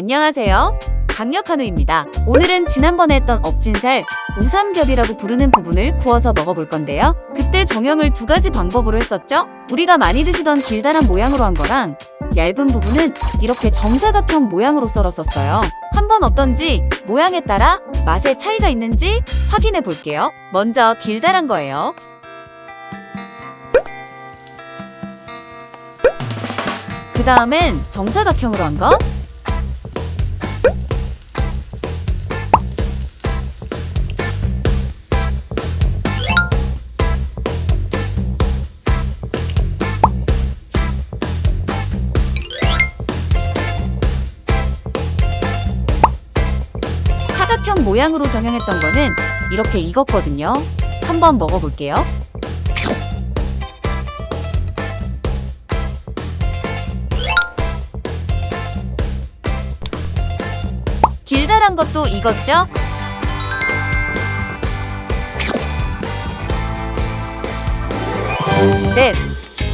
안녕하세요. 강력한우입니다. 오늘은 지난번에 했던 엎진살, 우삼겹이라고 부르는 부분을 구워서 먹어볼 건데요. 그때 정형을 두 가지 방법으로 했었죠? 우리가 많이 드시던 길다란 모양으로 한 거랑 얇은 부분은 이렇게 정사각형 모양으로 썰었었어요. 한번 어떤지 모양에 따라 맛의 차이가 있는지 확인해 볼게요. 먼저 길다란 거예요. 그 다음엔 정사각형으로 한 거. 사각형 모양으로 정형했던 거는 이렇게 익었거든요. 한번 먹어볼게요. 길다란 것도 익었죠? 네,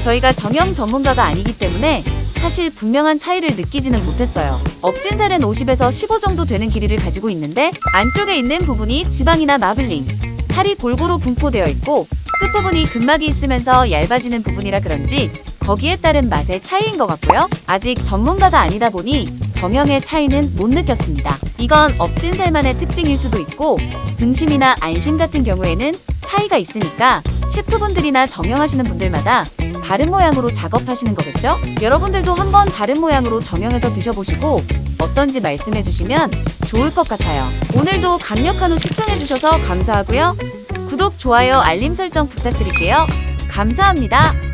저희가 정형 전문가가 아니기 때문에 사실 분명한 차이를 느끼지는 못했어요. 엎진살은 50에서 15 정도 되는 길이를 가지고 있는데 안쪽에 있는 부분이 지방이나 마블링, 살이 골고루 분포되어 있고 끝부분이 근막이 있으면서 얇아지는 부분이라 그런지 거기에 따른 맛의 차이인 것 같고요. 아직 전문가가 아니다 보니 정형의 차이는 못 느꼈습니다. 이건 엎진살만의 특징일 수도 있고 등심이나 안심 같은 경우에는 차이가 있으니까 셰프분들이나 정형하시는 분들마다 다른 모양으로 작업하시는 거겠죠? 여러분들도 한번 다른 모양으로 정형해서 드셔보시고 어떤지 말씀해 주시면 좋을 것 같아요. 오늘도 강력한 후 시청해 주셔서 감사하고요. 구독, 좋아요, 알림 설정 부탁드릴게요. 감사합니다.